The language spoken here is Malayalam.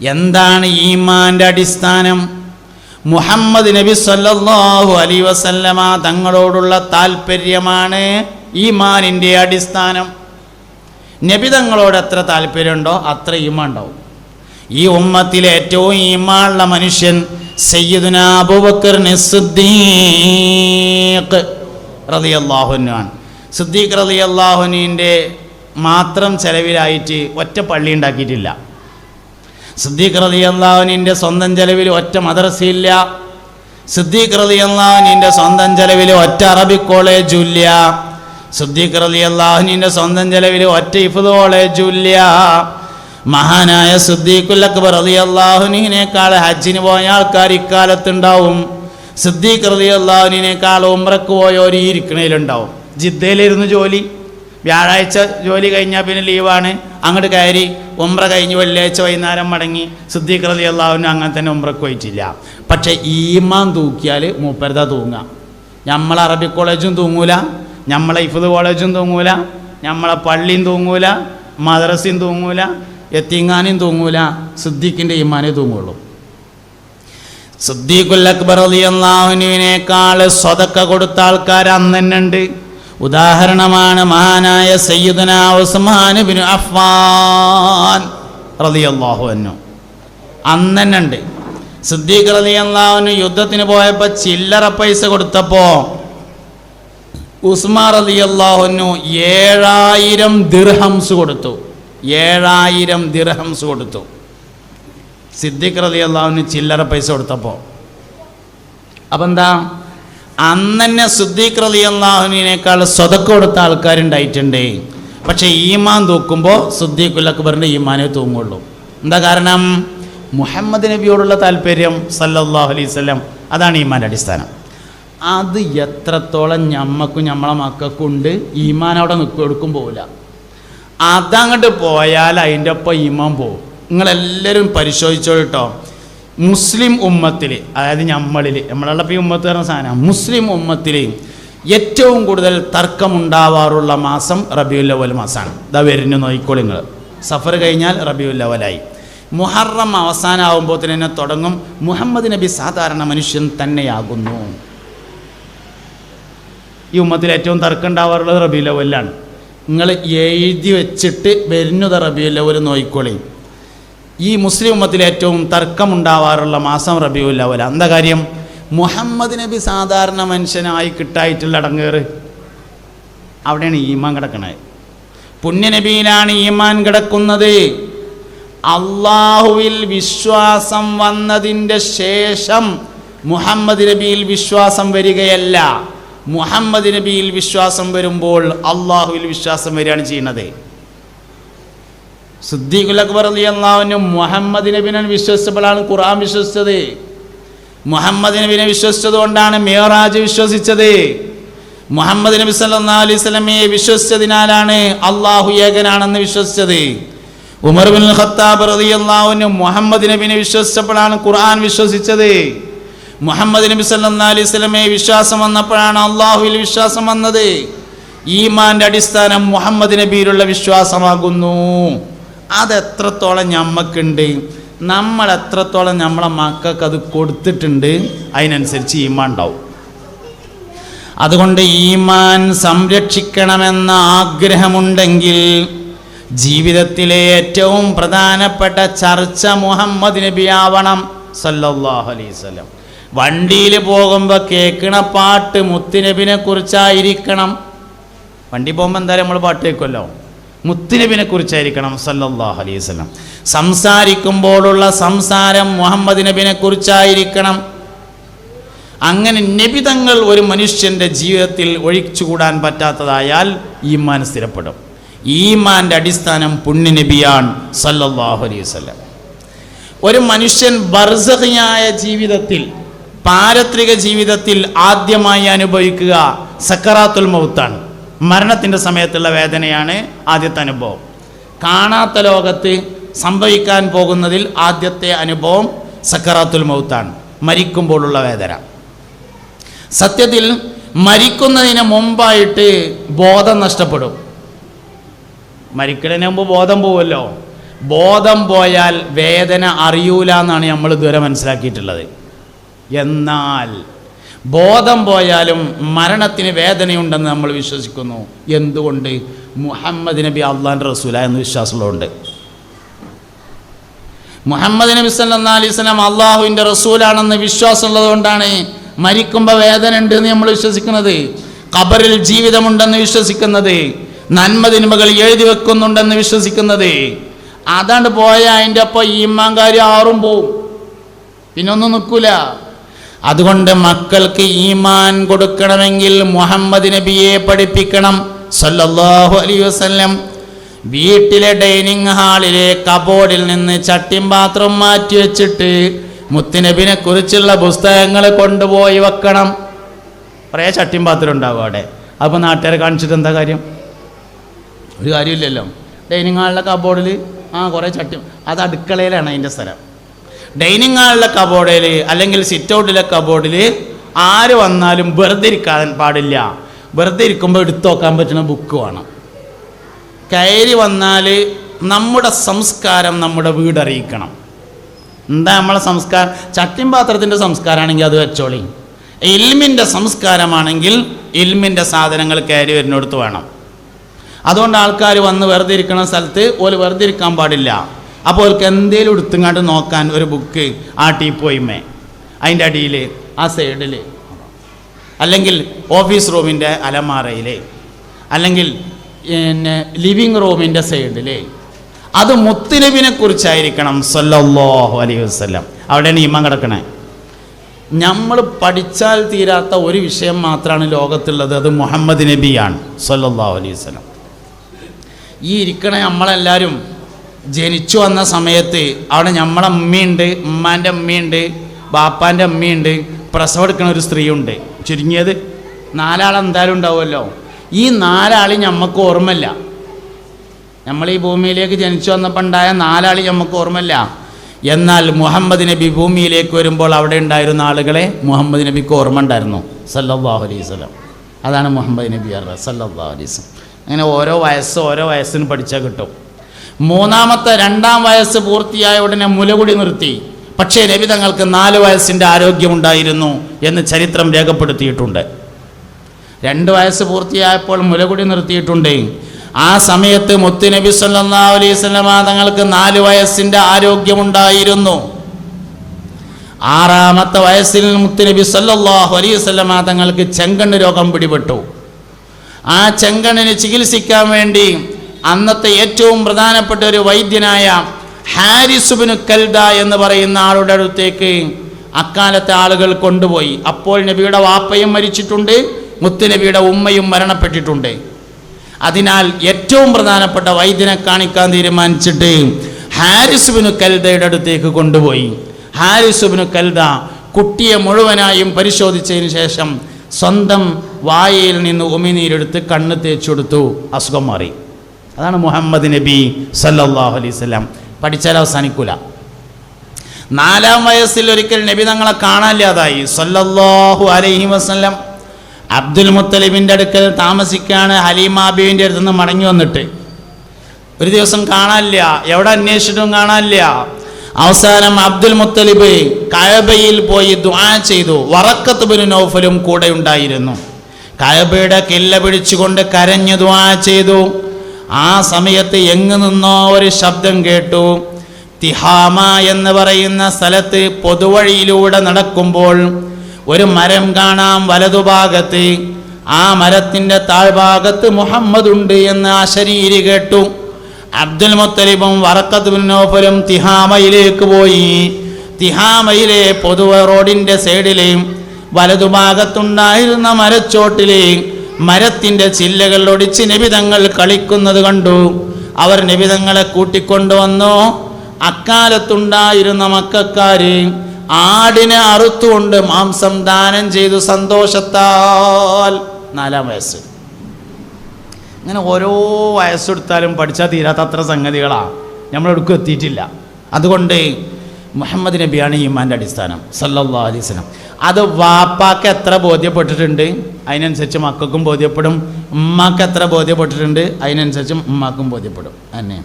എന്താണ് ഈമാന്റെ അടിസ്ഥാനം? മുഹമ്മദ് നബി സല്ലല്ലാഹു അലൈ വസല്ലമ തങ്ങളോടുള്ള താല്പര്യമാണ് ഈമാനിന്റെ അടിസ്ഥാനം. നബി തങ്ങളോട് എത്ര താല്പര്യമുണ്ടോ അത്ര ഈമാൻ ഉണ്ടാവും. ഈ ഉമ്മത്തിലെ ഏറ്റവും ഈമാനുള്ള മനുഷ്യൻ സയ്യിദുന അബൂബക്കർ സിദ്ദീഖ് റളിയല്ലാഹുവിനാണ് സിദ്ദീഖ് റളിയല്ലാഹുവിന്റെ മാത്രം ചെലവിലായിട്ട് ഒറ്റ പള്ളി ഉണ്ടാക്കിയിട്ടില്ല. സിദ്ദീഖ് സ്വന്തം ചെലവിൽ ഒറ്റ മദ്രസയില്ല. സിദ്ദീഖ് സ്വന്തം ചെലവിൽ ഒറ്റ അറബിക് കോളേജും ഇല്ല. സിദ്ദീഖ് അള്ളാഹുനിന്റെ സ്വന്തം ചെലവിൽ ഒറ്റ ഇഫുദ് കോളേജും ഇല്ല. മഹാനായ സിദ്ദീഖുൽ അക്ബർ റളിയല്ലാഹുവിനേക്കാൾ ഹജ്ജിന് പോയ ആൾക്കാർ ഇക്കാലത്തുണ്ടാവും. സിദ്ദീഖ് റളിയല്ലാഹുവിനേക്കാൾ ഉംറക്ക് ഒരു ഈ ഇരിക്കണയിലുണ്ടാവും ജിദ്ദയിലിരുന്ന് ജോലി വ്യാഴാഴ്ച ജോലി കഴിഞ്ഞാൽ പിന്നെ ലീവാണ് അങ്ങോട്ട് കയറി ഉംറ കഴിഞ്ഞ് വെള്ളിയാഴ്ച വൈകുന്നേരം മടങ്ങി സിദ്ദീഖ് എല്ലാവരും അങ്ങനെ തന്നെ ഉമ്രക്ക് പോയിട്ടില്ല. പക്ഷേ ഈമാൻ തൂക്കിയാൽ മൂപ്പരത തൂങ്ങാം നമ്മൾ അറബി കോളേജും തൂങ്ങൂല നമ്മളെ ഇഫുദ് കോളേജും തൂങ്ങൂല നമ്മളെ പള്ളിയും തൂങ്ങൂല മദ്രസയും തൂങ്ങൂല എത്തിങ്ങാനും തൂങ്ങൂല സിദ്ദീഖിന്റെ ഈമാനേ തൂങ്ങുള്ളൂ. സിദ്ദീഖുൽ അക്ബർ അള്ളാഹുവിനേക്കാൾ സ്വതക്ക കൊടുത്ത ആൾക്കാർ അന്ന് ഉദാഹരണമാണ് മഹാനായ സയ്യിദുന ഉസ്മാൻ ബിൻ അഫ്ഫാൻ റളിയല്ലാഹു അൻഹു. അന്ന് തന്നെ ഉണ്ട് സിദ്ദീഖ് യുദ്ധത്തിന് പോയപ്പോൾ ചില്ലറ പൈസ കൊടുത്തപ്പോൾ ഉസ്മാൻ റളിയല്ലാഹുവിനു ഏഴായിരം ദിർഹംസ് കൊടുത്തു. ഏഴായിരം ദിർഹംസ് കൊടുത്തു. സിദ്ദീഖ് റളിയല്ലാഹുവിന് ചില്ലറ പൈസ കൊടുത്തപ്പോൾ അപ്പം എന്താ അന്ന് സിദ്ദീഖ് അള്ളാഹുവിനേക്കാൾ സ്വതക്ക് കൊടുത്ത ആൾക്കാരുണ്ടായിട്ടുണ്ട്. പക്ഷേ ഈമാൻ തൂക്കുമ്പോൾ സിദ്ദീഖുൽ അക്ബറിന്റെ ഈമാനേ തൂങ്ങുള്ളൂ. എന്താ കാരണം? മുഹമ്മദ് നബിയോടുള്ള താല്പര്യം സല്ലാഹു അലൈഹി വസല്ലം അതാണ് ഈമാന്റെ അടിസ്ഥാനം. അത് എത്രത്തോളം ഞമ്മക്കും നമ്മളെ മക്കൾക്കുണ്ട് ഈമാൻ അവിടെ നിൽക്കും പോവില്ല. അതങ്ങോട്ട് പോയാൽ അതിന്റെ ഒപ്പം ഈമാൻ പോകും നിങ്ങളെല്ലാവരും പരിശോധിച്ചോ കേട്ടോ മുസ്ലിം ഉമ്മത്തിൽ അതായത് നമ്മളിൽ നമ്മളുള്ള ഈ ഉമ്മത്ത് പറഞ്ഞ സാധനം മുസ്ലിം ഉമ്മത്തിൽ ഏറ്റവും കൂടുതൽ തർക്കമുണ്ടാവാറുള്ള മാസം റബിയുൽ അവൽ മാസമാണ് ഇതാ വരുന്നു നോയിക്കോളി നിങ്ങൾ സഫർ കഴിഞ്ഞാൽ റബിയുൽ അവലായി മുഹറം അവസാനമാകുമ്പോൾ തന്നെ തുടങ്ങും. മുഹമ്മദ് നബി സാധാരണ മനുഷ്യൻ തന്നെയാകുന്നു. ഈ ഉമ്മത്തിൽ ഏറ്റവും തർക്കം ഉണ്ടാവാറുള്ളത് റബിയുൽ അവലാണ് നിങ്ങൾ എഴുതി വെച്ചിട്ട് വരുന്നത് റബിയുൽ അവൽ ഈ മുസ്ലിം ഉമ്മത്തിൽ ഏറ്റവും തർക്കമുണ്ടാവാറുള്ള മാസം റബിയുൽ അവല എന്താ കാര്യം? മുഹമ്മദ് നബി സാധാരണ മനുഷ്യനായി കിട്ടായിട്ടുള്ള അടങ്ങേറ് അവിടെയാണ് ഈമാൻ കിടക്കുന്നത് പുണ്യനബിയിലാണ് ഈമാൻ കിടക്കുന്നത്. അള്ളാഹുവിൽ വിശ്വാസം വന്നതിന്റെ ശേഷം മുഹമ്മദ് നബിയിൽ വിശ്വാസം വരികയല്ല. മുഹമ്മദ് നബിയിൽ വിശ്വാസം വരുമ്പോൾ അള്ളാഹുവിൽ വിശ്വാസം വരികയാണ് ചെയ്യുന്നത്. സിദ്ദീഖുൽ അക്ബർ അലി അള്ളാഹുവിനും മുഹമ്മദ് നബിനെ വിശ്വസിച്ചപ്പോഴാണ് ഖുർആൻ വിശ്വസിച്ചത്. മുഹമ്മദ് നബിനെ വിശ്വസിച്ചത് കൊണ്ടാണ് മേറാജ് വിശ്വസിച്ചത്. മുഹമ്മദ് നബി സല്ലാ അലൈഹി സ്വലമയെ വിശ്വസിച്ചതിനാലാണ് അള്ളാഹു ഏകനാണെന്ന് വിശ്വസിച്ചത്. ഉമർ ബിൻ ഖത്താബ് റതി അള്ളാഹുവിനും മുഹമ്മദ് നബിനെ വിശ്വസിച്ചപ്പോഴാണ് ഖുർആൻ വിശ്വസിച്ചത്. മുഹമ്മദ് നബി സല്ലാ അലൈഹി സ്വലമയെ വിശ്വാസം വന്നപ്പോഴാണ് അള്ളാഹുവിൽ വിശ്വാസം വന്നത്. ഈമാന്റെ അടിസ്ഥാനം മുഹമ്മദ് നബിയിലുള്ള വിശ്വാസമാകുന്നു. അതെത്രത്തോളം ഞമ്മക്കുണ്ട്? നമ്മൾ എത്രത്തോളം നമ്മളെ മക്കൾക്ക് അത് കൊടുത്തിട്ടുണ്ട്? അതിനനുസരിച്ച് ഈമാൻ ഉണ്ടാവും. അതുകൊണ്ട് ഈമാൻ സംരക്ഷിക്കണമെന്ന ആഗ്രഹമുണ്ടെങ്കിൽ ജീവിതത്തിലെ ഏറ്റവും പ്രധാനപ്പെട്ട ചർച്ച മുഹമ്മദ് നബി ആവണം അലൈഹി വസല്ലം. വണ്ടിയിൽ പോകുമ്പോൾ കേൾക്കണ പാട്ട് മുത്തുനബിനെ കുറിച്ചായിരിക്കണം. വണ്ടി പോകുമ്പോൾ എന്തായാലും നമ്മൾ പാട്ട് കേൾക്കുമല്ലോ. മുത്തുനബിനെ കുറിച്ചായിരിക്കണം സല്ലല്ലാഹു അലൈഹി വസല്ലം. സംസാരിക്കുമ്പോഴുള്ള സംസാരം മുഹമ്മദ് നബിനെ കുറിച്ചായിരിക്കണം അങ്ങനെ നബിതങ്ങൾ ഒരു മനുഷ്യന്റെ ജീവിതത്തിൽ ഒഴിച്ചുകൂടാൻ പറ്റാത്തതായാൽ ഈമാൻ സ്ഥിരപ്പെടും. ഈമാന്റെ അടിസ്ഥാനം പുണ്യനബിയാണ് സല്ലല്ലാഹു അലൈഹി വസല്ലം. ഒരു മനുഷ്യൻ ബർസഹിയായ ജീവിതത്തിൽ പാരത്രിക ജീവിതത്തിൽ ആദ്യമായി അനുഭവിക്കുക സക്കറാത്തുൽ മൗത്താണ്. മരണത്തിന്റെ സമയത്തുള്ള വേദനയാണ് ആദ്യത്തെ അനുഭവം. കാണാത്ത ലോകത്ത് സംഭവിക്കാൻ പോകുന്നതിൽ ആദ്യത്തെ അനുഭവം സക്കറാത്തുൽ മൗത്താണ് മരിക്കുമ്പോഴുള്ള വേദന. സത്യത്തിൽ മരിക്കുന്നതിന് മുമ്പായിട്ട് ബോധം നഷ്ടപ്പെടും. മരിക്കുന്നതിന് മുമ്പ് ബോധം പോവുമല്ലോ. ബോധം പോയാൽ വേദന അറിയൂല എന്നാണ് നമ്മൾ ഇതുവരെ മനസ്സിലാക്കിയിട്ടുള്ളത്. എന്നാൽ ബോധം പോയാലും മരണത്തിന് വേദനയുണ്ടെന്ന് നമ്മൾ വിശ്വസിക്കുന്നു. എന്തുകൊണ്ട്? മുഹമ്മദ് നബി അള്ളാൻ റസൂല എന്ന് വിശ്വാസമുള്ളതുകൊണ്ട്. മുഹമ്മദ് നബി സല്ലാ അലൈഹി സ്വലാം അള്ളാഹുവിന്റെ റസൂലാണെന്ന് വിശ്വാസമുള്ളത് കൊണ്ടാണ് മരിക്കുമ്പോൾ വേദന ഉണ്ട് എന്ന് നമ്മൾ വിശ്വസിക്കുന്നത്. ഖബറിൽ ജീവിതമുണ്ടെന്ന് വിശ്വസിക്കുന്നത്. നന്മ തിന്മകൾ എഴുതി വെക്കുന്നുണ്ടെന്ന് വിശ്വസിക്കുന്നത്. അതാണ്ട് പോയ അതിന്റെ ഒപ്പം ഈമാങ്കാരി ആറും പോവും. പിന്നെ ഒന്നും നിൽക്കൂല. അതുകൊണ്ട് മക്കൾക്ക് ഈമാൻ കൊടുക്കണമെങ്കിൽ മുഹമ്മദ് നബിയെ പഠിപ്പിക്കണം. സല്ലല്ലാഹു അലൈഹി വസല്ലം. വീട്ടിലെ ഡൈനിങ് ഹാളിലെ കബോർഡിൽ നിന്ന് ചട്ടിയും പാത്രം മാറ്റി വെച്ചിട്ട് മുത്തുനബിനെ കുറിച്ചുള്ള പുസ്തകങ്ങൾ കൊണ്ടുപോയി വെക്കണം. കുറേ ചട്ടിയും പാത്രം ഉണ്ടാവും അവിടെ. അപ്പോൾ നാട്ടുകാരെ കാണിച്ചിട്ട് എന്താ കാര്യം? ഒരു കാര്യമില്ലല്ലോ. ഡൈനിങ് ഹാളിലെ കബോർഡിൽ ആ കുറേ ചട്ടി അത് അടുക്കളയിലാണ് അതിന്റെ സ്ഥലം. ഡൈനിങ് ഹാളിലെ കബോർഡിൽ അല്ലെങ്കിൽ സിറ്റ് ഔട്ടിലെ കബോർഡിൽ ആര് വന്നാലും വെറുതെ ഇരിക്കാൻ പാടില്ല. വെറുതെ ഇരിക്കുമ്പോൾ എടുത്തു നോക്കാൻ പറ്റുന്ന ബുക്ക് വേണം. കയറി വന്നാൽ നമ്മുടെ സംസ്കാരം നമ്മുടെ വീട് അറിയിക്കണം. എന്താ നമ്മളെ സംസ്കാരം? ചട്ടിയും പാത്രത്തിന്റെ സംസ്കാരമാണെങ്കിൽ അത് വെച്ചോളി. ഇൽമിന്റെ സംസ്കാരമാണെങ്കിൽ ഇൽമിന്റെ സാധനങ്ങൾ കയറി വരുന്നിടത്ത് വേണം. അതുകൊണ്ട് ആൾക്കാർ വന്ന് വെറുതെ ഇരിക്കുന്ന സ്ഥലത്ത് ഓൽ വെറുതെ ഇരിക്കാൻ പാടില്ല. അപ്പോൾ അവർക്ക് എന്തേലും എടുത്തുങ്ങാണ്ട് നോക്കാൻ ഒരു ബുക്ക് ആ ടീ പോയിമേ അതിന്റെ അടിയിൽ ആ സൈഡിൽ അല്ലെങ്കിൽ ഓഫീസ് റൂമിന്റെ അലമാറയിൽ അല്ലെങ്കിൽ പിന്നെ ലിവിങ് റൂമിന്റെ സൈഡിൽ അത് മുത്തുനബിനെ കുറിച്ചായിരിക്കണം സല്ലല്ലാഹു അലൈഹി വസ്ലം അവിടെയാണ് ഈമാൻ കിടക്കണേ. നമ്മൾ പഠിച്ചാൽ തീരാത്ത ഒരു വിഷയം മാത്രമാണ് ലോകത്തുള്ളത്. അത് മുഹമ്മദ് നബിയാണ്. സല്ലല്ലാഹു അലൈഹി വസ്ലം ഈ ഇരിക്കണേ നമ്മളെല്ലാവരും ജനിച്ചു വന്ന സമയത്ത് അവിടെ നമ്മളെ അമ്മയുണ്ട് ഉമ്മാന്റെ അമ്മയുണ്ട് ബാപ്പാന്റെ അമ്മയുണ്ട് പ്രസവം എടുക്കുന്ന ഒരു സ്ത്രീയുണ്ട്. ചുരുങ്ങിയത് നാലാൾ എന്തായാലും ഉണ്ടാവുമല്ലോ. ഈ നാലാളി നമുക്ക് ഓർമ്മയില്ല. നമ്മൾ ഈ ഭൂമിയിലേക്ക് ജനിച്ചു വന്നപ്പോൾ ഉണ്ടായ നാലാളി നമുക്ക് ഓർമ്മയില്ല. എന്നാൽ മുഹമ്മദ് നബി ഭൂമിയിലേക്ക് വരുമ്പോൾ അവിടെ ഉണ്ടായിരുന്ന ആളുകളെ മുഹമ്മദ് നബിക്ക് ഓർമ്മ ഉണ്ടായിരുന്നു. സല്ലല്ലാഹു അലൈഹി വസല്ലം. അതാണ് മുഹമ്മദ് നബി അറ സല്ലല്ലാഹു അലൈഹി വസല്ലം. അങ്ങനെ ഓരോ വയസ്സ് ഓരോ വയസ്സിന് പഠിച്ചാൽ കിട്ടും. മൂന്നാമത്തെ രണ്ടാം വയസ്സ് പൂർത്തിയായ ഉടനെ മുലകുടി നിർത്തി. പക്ഷേ രവി തങ്ങൾക്ക് നാല് വയസ്സിന്റെ ആരോഗ്യമുണ്ടായിരുന്നു എന്ന് ചരിത്രം രേഖപ്പെടുത്തിയിട്ടുണ്ട്. രണ്ട് വയസ്സ് പൂർത്തിയായപ്പോൾ മുലകുടി നിർത്തിയിട്ടുണ്ട്. ആ സമയത്ത് മുത്തുനബി സല്ലല്ലാഹു അലൈഹി വസല്ലമ തങ്ങൾക്ക് നാല് വയസ്സിന്റെ ആരോഗ്യമുണ്ടായിരുന്നു. ആറാമത്തെ വയസ്സിൽ മുത്തുനബി സല്ലല്ലാഹു അലൈഹി വസല്ലമ തങ്ങൾക്ക് ചെങ്കണ്ണ് രോഗം പിടിപെട്ടു. ആ ചെങ്കണ്ണിനെ ചികിത്സിക്കാൻ വേണ്ടി അന്നത്തെ ഏറ്റവും പ്രധാനപ്പെട്ട ഒരു വൈദ്യനായ ഹാരിസുബിന് കൽദ എന്ന് പറയുന്ന ആളുടെ അടുത്തേക്ക് അക്കാലത്തെ ആളുകൾ കൊണ്ടുപോയി. അപ്പോൾ നബിയുടെ വാപ്പയും മരിച്ചിട്ടുണ്ട് മുത്തുനബിയുടെ ഉമ്മയും മരണപ്പെട്ടിട്ടുണ്ട്. അതിനാൽ ഏറ്റവും പ്രധാനപ്പെട്ട വൈദ്യനെ കാണിക്കാൻ തീരുമാനിച്ചിട്ട് ഹാരിസുബിന് കൽദയുടെ അടുത്തേക്ക് കൊണ്ടുപോയി. ഹാരിസുബിന് കൽദ കുട്ടിയെ മുഴുവനായും പരിശോധിച്ചതിന് ശേഷം സ്വന്തം വായയിൽ നിന്ന് ഉമിനീരെടുത്ത് കണ്ണ് തേച്ചു കൊടുത്തു. അസുഖം മാറി. അതാണ് മുഹമ്മദ് നബി സല്ലാഹു അലൈഹി വസല്ലം. പഠിച്ചാൽ അവസാനിക്കൂല. നാലാം വയസ്സിൽ ഒരിക്കൽ നബി തങ്ങളെ കാണാനില്ലാതായി. സല്ലല്ലാഹു അലൈഹി വസ്ലം അബ്ദുൽ മുത്തലിബിന്റെ അടുക്കൽ താമസിക്കാണ് ഹലീമാബിന്റെ അടുത്ത് നിന്ന് മടങ്ങി വന്നിട്ട്. ഒരു ദിവസം കാണാനില്ല. എവിടെ അന്വേഷിച്ചിട്ടും കാണാനില്ല. അവസാനം അബ്ദുൽ മുത്തലിബ് കയബയിൽ പോയി ദ്വാ ചെയ്തു. വറക്കത്ത് ബിൻ നൗഫലും കൂടെ ഉണ്ടായിരുന്നു. കയബയുടെ കില്ല പിടിച്ചുകൊണ്ട് കരഞ്ഞു ദ്വാ ചെയ്തു. ആ സമയത്ത് എങ്ങു നിന്നോ ഒരു ശബ്ദം കേട്ടു. തിഹാമ എന്ന് പറയുന്ന സ്ഥലത്ത് പൊതുവഴിയിലൂടെ നടക്കുമ്പോൾ ഒരു മരം കാണാം വലതുഭാഗത്ത്. ആ മരത്തിന്റെ താഴ്ഭാഗത്ത് മുഹമ്മദ് ഉണ്ട് എന്ന് ആ ശരീരി കേട്ടു. അബ്ദുൽ മുത്തലിബും വറക്കത്ത് മുന്നോഫലും തിഹാമയിലേക്ക് പോയി. തിഹാമയിലെ പൊതുവ റോഡിന്റെ സൈഡിലെയും വലതുഭാഗത്തുണ്ടായിരുന്ന മരച്ചോട്ടിലെ മരത്തിന്റെ ചില്ലകൾ ഒടിച്ച് നിബിതങ്ങൾ കളിക്കുന്നത് കണ്ടു. അവർ നിബിതങ്ങളെ കൂട്ടിക്കൊണ്ടുവന്നു അക്കാലത്തുണ്ടായിരുന്ന മക്കാര് ആടിനെ അറുത്തുകൊണ്ട് മാംസം ദാനം ചെയ്തു സന്തോഷത്താൽ. നാലാം വയസ്സ്. ഇങ്ങനെ ഓരോ വയസ്സെടുത്താലും പഠിച്ചാൽ തീരാത്ത അത്ര സംഗതികളാണ് നമ്മളെടുക്കും എത്തിയിട്ടില്ല. അതുകൊണ്ട് മുഹമ്മദ് നബിയാണ് ഈമാന്റെ അടിസ്ഥാനം സല്ലാ അലൈഹി വസല്ലം. അത് വാപ്പാക്ക് എത്ര ബോധ്യപ്പെട്ടിട്ടുണ്ട്? അതിനനുസരിച്ച് മക്കൾക്കും ബോധ്യപ്പെടും. ഉമ്മാക്ക് എത്ര ബോധ്യപ്പെട്ടിട്ടുണ്ട്? അതിനനുസരിച്ച് ഉമ്മാക്കും ബോധ്യപ്പെടും. തന്നെ